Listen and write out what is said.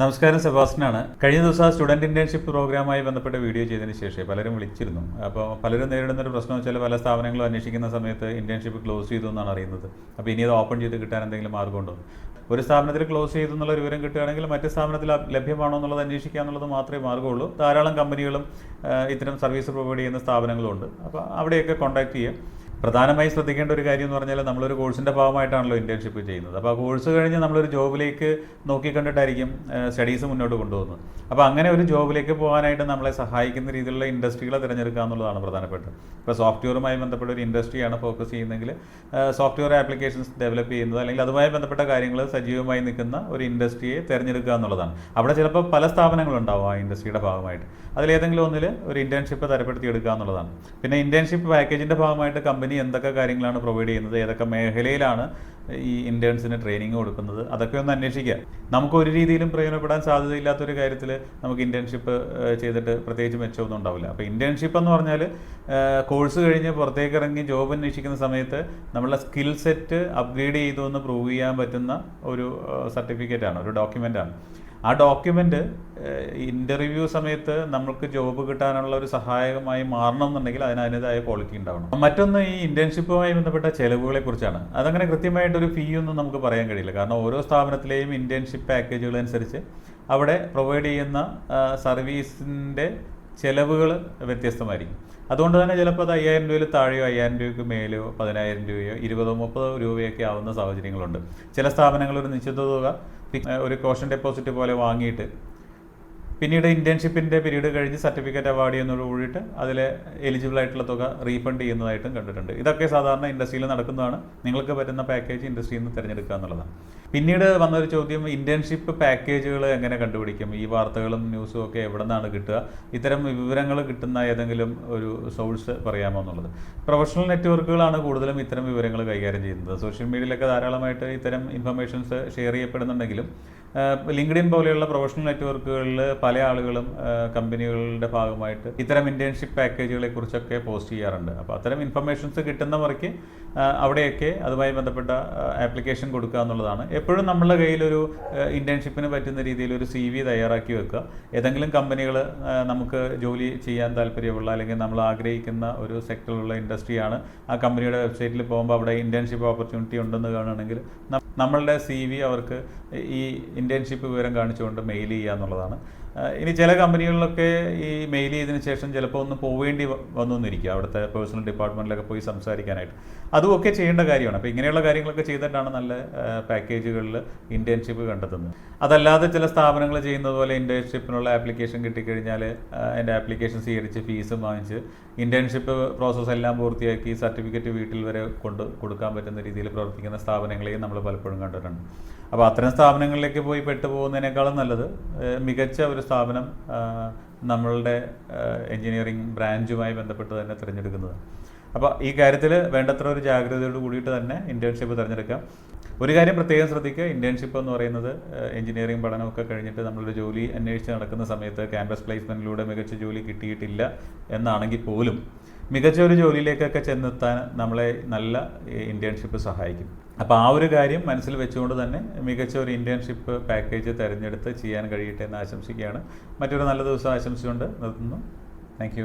നമസ്കാരം സെബാസ്റ്റിനാണ് കഴിഞ്ഞ ദിവസം സ്റ്റുഡന്റ് ഇന്റേൺഷിപ്പ് പ്രോഗ്രാമായി ബന്ധപ്പെട്ട വീഡിയോ ചെയ്തതിന് ശേഷം പലരും വിളിച്ചിരുന്നു. അപ്പോൾ പലരും നേരിടുന്ന ഒരു പ്രശ്നം വെച്ചാൽ പല സ്ഥാപനങ്ങളും അന്വേഷിക്കുന്ന സമയത്ത് ഇന്റേൺഷിപ്പ് ക്ലോസ് ചെയ്തു എന്നാണ് അറിയുന്നത്. അപ്പോൾ ഇനി അത് ഓപ്പൺ ചെയ്ത് കിട്ടാൻ എന്തെങ്കിലും മാർഗമുണ്ടോ ഒരു സ്ഥാപനത്തിൽ ക്ലോസ് ചെയ്തു എന്നുള്ള വിവരം കിട്ടുകയാണെങ്കിൽ മറ്റ് സ്ഥാപനത്തിൽ ലഭ്യമാണോ എന്നുള്ളത് അന്വേഷിക്കുക എന്നുള്ളത് മാത്രമേ മാർഗമുള്ളൂ ധാരാളം കമ്പനികളും ഇത്തരം സർവീസ് പ്രൊവൈഡ് ചെയ്യുന്ന സ്ഥാപനങ്ങളുണ്ട്. അപ്പോൾ അവിടെയൊക്കെ കോൺടാക്ട് ചെയ്യുക. പ്രധാനമായി ശ്രദ്ധിക്കേണ്ട ഒരു കാര്യം എന്ന് പറഞ്ഞാൽ നമ്മളൊരു കോഴ്സിന്റെ ഭാഗമായിട്ടാണല്ലോ ഇന്റേൺഷിപ്പ് ചെയ്യുന്നത്. അപ്പോൾ ആ കോഴ്സ് കഴിഞ്ഞ് നമ്മളൊരു ജോബിലേക്ക് നോക്കിക്കണ്ടിട്ടായിരിക്കും സ്റ്റഡീസ് മുന്നോട്ട് കൊണ്ടുപോകുന്നത്. അപ്പോൾ അങ്ങനെ ഒരു ജോബിലേക്ക് പോകാനായിട്ട് നമ്മളെ സഹായിക്കുന്ന രീതിയിലുള്ള ഇൻഡസ്ട്രികളെ തിരഞ്ഞെടുക്കുക എന്നുള്ളതാണ് പ്രധാനപ്പെട്ടത്. ഇപ്പോൾ സോഫ്റ്റ്വെയറുമായി ബന്ധപ്പെട്ട ഒരു ഇൻഡസ്ട്രിയാണ് ഫോക്കസ് ചെയ്യുന്നതെങ്കിൽ സോഫ്റ്റ്വെയർ ആപ്ലിക്കേഷൻസ് ഡെവലപ്പ് ചെയ്യുന്നത് അല്ലെങ്കിൽ അതുമായി ബന്ധപ്പെട്ട കാര്യങ്ങൾ സജീവമായി നിൽക്കുന്ന ഒരു ഇൻഡസ്ട്രിയെ തിരഞ്ഞെടുക്കുക എന്നുള്ളതാണ്. അവിടെ ചിലപ്പോൾ പല സ്ഥാപനങ്ങളുണ്ടാവും ആ ഇൻഡസ്ട്രിയുടെ ഭാഗമായിട്ട്. അതിലേതെങ്കിലും ഒന്നിൽ ഒരു ഇന്റേൺഷിപ്പ് തരപ്പെടുത്തി എടുക്കുക എന്നുള്ളതാണ്. പിന്നെ ഇന്റേൺഷിപ്പ് പാക്കേജിന്റെ ഭാഗമായിട്ട് കമ്പനി എന്തൊക്കെ കാര്യങ്ങളാണ് പ്രൊവൈഡ് ചെയ്യുന്നത് ഏതൊക്കെ മേഖലയിലാണ് ഈ ഇന്റേൺസിന് ട്രെയിനിങ് കൊടുക്കുന്നത് അതൊക്കെ ഒന്ന് അന്വേഷിക്കുക. നമുക്ക് ഒരു രീതിയിലും പ്രയോജനപ്പെടാൻ സാധ്യതയില്ലാത്തൊരു കാര്യത്തിൽ നമുക്ക് ഇന്റേൺഷിപ്പ് ചെയ്തിട്ട് പ്രത്യേകിച്ച് മെച്ചമൊന്നും ഉണ്ടാവില്ല. അപ്പോൾ ഇന്റേൺഷിപ്പ് എന്ന് പറഞ്ഞാൽ കോഴ്സ് കഴിഞ്ഞ് പുറത്തേക്ക് ഇറങ്ങി ജോബ് അന്വേഷിക്കുന്ന സമയത്ത് നമ്മളെ സ്കിൽ സെറ്റ് അപ്ഗ്രേഡ് ചെയ്തു എന്ന് പ്രൂവ് ചെയ്യാൻ പറ്റുന്ന ഒരു സർട്ടിഫിക്കറ്റ് ആണ് ഒരു ഡോക്യുമെന്റ് ആണ്. ആ ഡോക്യുമെന്റ് ഇന്റർവ്യൂ സമയത്ത് നമുക്ക് ജോബ് കിട്ടാനുള്ള ഒരു സഹായകമായി മാറണം എന്നുണ്ടെങ്കിൽ അതിന് അതിന്റെതായ ക്വാളിറ്റി ഉണ്ടാവണം. മറ്റൊന്ന് ഈ ഇന്റേൺഷിപ്പുമായി ബന്ധപ്പെട്ട ചെലവുകളെ കുറിച്ചാണ്. അതങ്ങനെ കൃത്യമായിട്ടൊരു ഫീ ഒന്നും നമുക്ക് പറയാൻ കഴിയില്ല. കാരണം ഓരോ സ്ഥാപനത്തിലെയും ഇന്റേൺഷിപ്പ് പാക്കേജുകൾ അനുസരിച്ച് അവിടെ പ്രൊവൈഡ് ചെയ്യുന്ന സർവീസിന്റെ ചെലവുകൾ വ്യത്യസ്തമായിരിക്കും. അതുകൊണ്ട് തന്നെ ചിലപ്പോൾ അത് അയ്യായിരം രൂപയിൽ താഴെയോ അയ്യായിരം രൂപയ്ക്ക് മേലെയോ പതിനായിരം രൂപയോ ഇരുപതോ മുപ്പതോ രൂപയൊക്കെ ആവുന്ന സാഹചര്യങ്ങളുണ്ട്. ചില സ്ഥാപനങ്ങൾ ഒരു നിശ്ചിത തുക ഒരു കോഷൻ ഡെപ്പോസിറ്റ് പോലെ വാങ്ങിയിട്ട് പിന്നീട് ഇന്റേൺഷിപ്പിന്റെ പീരീഡ് കഴിഞ്ഞ് സർട്ടിഫിക്കറ്റ് അവാർഡ് ചെയ്യുന്നതോട് കൂടിയിട്ട് അതിൽ എലിജിബിൾ ആയിട്ടുള്ള തുക റീഫണ്ട് ചെയ്യുന്നതായിട്ടും കണ്ടിട്ടുണ്ട്. ഇതൊക്കെ സാധാരണ ഇൻഡസ്ട്രിയിൽ നടക്കുന്നതാണ്. നിങ്ങൾക്ക് പറ്റുന്ന പാക്കേജ് ഇൻഡസ്ട്രിയിൽ നിന്ന് തിരഞ്ഞെടുക്കുക എന്നുള്ളതാണ്. പിന്നീട് വന്നൊരു ചോദ്യം ഇന്റേൺഷിപ്പ് പാക്കേജുകൾ എങ്ങനെ കണ്ടുപിടിക്കും? ഈ വാർത്തകളും ന്യൂസും ഒക്കെ എവിടെ നിന്നാണ് കിട്ടുക? ഇത്തരം വിവരങ്ങൾ കിട്ടുന്ന ഏതെങ്കിലും ഒരു സോഴ്സ് പറയാമോ എന്നുള്ളത്. പ്രൊഫഷണൽ നെറ്റ്വർക്കുകളാണ് കൂടുതലും ഇത്തരം വിവരങ്ങൾ കൈകാര്യം ചെയ്യുന്നത്. സോഷ്യൽ മീഡിയയിലൊക്കെ ധാരാളമായിട്ട് ഇത്തരം ഇൻഫർമേഷൻസ് ഷെയർ ചെയ്യപ്പെടുന്നുണ്ടെങ്കിലും ലിങ്ക്ഡിൻ പോലെയുള്ള പ്രൊഫഷണൽ നെറ്റ്വർക്കുകളിൽ പല ആളുകളും കമ്പനികളുടെ ഭാഗമായിട്ട് ഇത്തരം ഇന്റേൺഷിപ്പ് പാക്കേജുകളെ കുറിച്ചൊക്കെ പോസ്റ്റ് ചെയ്യാറുണ്ട്. അപ്പോൾ അത്തരം ഇൻഫർമേഷൻസ് കിട്ടുന്ന ആ, അവിടെയൊക്കെ അതുമായി ബന്ധപ്പെട്ട ആപ്ലിക്കേഷൻ കൊടുക്കുക എന്നുള്ളതാണ്. എപ്പോഴും നമ്മളുടെ കയ്യിലൊരു ഇന്റേൺഷിപ്പിന് പറ്റുന്ന രീതിയിൽ ഒരു സി വി തയ്യാറാക്കി വെക്കുക. ഏതെങ്കിലും കമ്പനികൾ നമുക്ക് ജോലി ചെയ്യാൻ താല്പര്യമുള്ള അല്ലെങ്കിൽ നമ്മൾ ആഗ്രഹിക്കുന്ന ഒരു സെക്ടറിലുള്ള ഇൻഡസ്ട്രിയാണ് ആ കമ്പനിയുടെ വെബ്സൈറ്റിൽ പോകുമ്പോൾ അവിടെ ഇന്റേൺഷിപ്പ് ഓപ്പർച്യൂണിറ്റി ഉണ്ടെന്ന് കാണുകയാണെങ്കിൽ നമ്മളുടെ സി വി അവർക്ക് ഈ ഇന്റേൺഷിപ്പ് വിവരം കാണിച്ചുകൊണ്ട് മെയിൽ ചെയ്യുക എന്നുള്ളതാണ്. ഇനി ചില കമ്പനികളിലൊക്കെ ഈ മെയിൽ ചെയ്തതിന് ശേഷം ചിലപ്പോൾ ഒന്ന് പോവേണ്ടി വന്നു എന്നിരിക്കുക അവിടുത്തെ പേഴ്സണൽ ഡിപ്പാർട്ട്മെന്റിലൊക്കെ പോയി സംസാരിക്കാനായിട്ട്. അതുമൊക്കെ ചെയ്യേണ്ട കാര്യമാണ്. അപ്പോൾ ഇങ്ങനെയുള്ള കാര്യങ്ങളൊക്കെ ചെയ്തിട്ടാണ് നല്ല പാക്കേജുകളിൽ ഇന്റേൺഷിപ്പ് കണ്ടെത്തുന്നത്. അതല്ലാതെ ചില സ്ഥാപനങ്ങൾ ചെയ്യുന്നത് പോലെ ഇന്റേൺഷിപ്പിനുള്ള ആപ്ലിക്കേഷൻ കിട്ടിക്കഴിഞ്ഞാൽ അതിന്റെ ആപ്ലിക്കേഷൻ സ്വീകരിച്ച് ഫീസ് വാങ്ങിച്ച് ഇന്റേൺഷിപ്പ് പ്രോസസ്സ് എല്ലാം പൂർത്തിയാക്കി സർട്ടിഫിക്കറ്റ് വീട്ടിൽ വരെ കൊണ്ട് കൊടുക്കാൻ പറ്റുന്ന രീതിയിൽ പ്രവർത്തിക്കുന്ന സ്ഥാപനങ്ങളെയും നമ്മൾ പലപ്പോഴും കണ്ടിട്ടുണ്ട്. അപ്പോൾ അത്തരം സ്ഥാപനങ്ങളിലേക്ക് പോയി പെട്ടുപോകുന്നതിനേക്കാളും നല്ലത് മികച്ച ഒരു സ്ഥാപനം ആഹ് നമ്മളുടെ എഞ്ചിനീയറിംഗ് ബ്രാഞ്ചുമായി ബന്ധപ്പെട്ട് തന്നെ തിരഞ്ഞെടുക്കുന്നത്. അപ്പോൾ ഈ കാര്യത്തിൽ വേണ്ടത്ര ഒരു ജാഗ്രതയോട് കൂടിയിട്ട് തന്നെ ഇന്റേൺഷിപ്പ് തിരഞ്ഞെടുക്കാം. ഒരു കാര്യം പ്രത്യേകം ശ്രദ്ധിക്കുക. ഇന്റേൺഷിപ്പ് എന്ന് പറയുന്നത് എഞ്ചിനീയറിംഗ് പഠനമൊക്കെ കഴിഞ്ഞിട്ട് നമ്മളൊരു ജോലി അന്വേഷിച്ച് നടക്കുന്ന സമയത്ത് ക്യാമ്പസ് പ്ലേസ്മെന്റിലൂടെ മികച്ച ജോലി കിട്ടിയിട്ടില്ല എന്നാണെങ്കിൽ പോലും മികച്ച ഒരു ജോലിയിലേക്കൊക്കെ ചെന്നെത്താൻ നമ്മളെ നല്ല ഇന്റേൺഷിപ്പ് സഹായിക്കും. അപ്പോൾ ആ ഒരു കാര്യം മനസ്സിൽ വെച്ചുകൊണ്ട് തന്നെ മികച്ച ഒരു ഇന്റേൺഷിപ്പ് പാക്കേജ് തിരഞ്ഞെടുത്ത് ചെയ്യാൻ കഴിയട്ടെ എന്ന് ആശംസിക്കുകയാണ്. മറ്റൊരു നല്ല ദിവസം ആശംസിച്ചുകൊണ്ട് നിർത്തുന്നു. താങ്ക്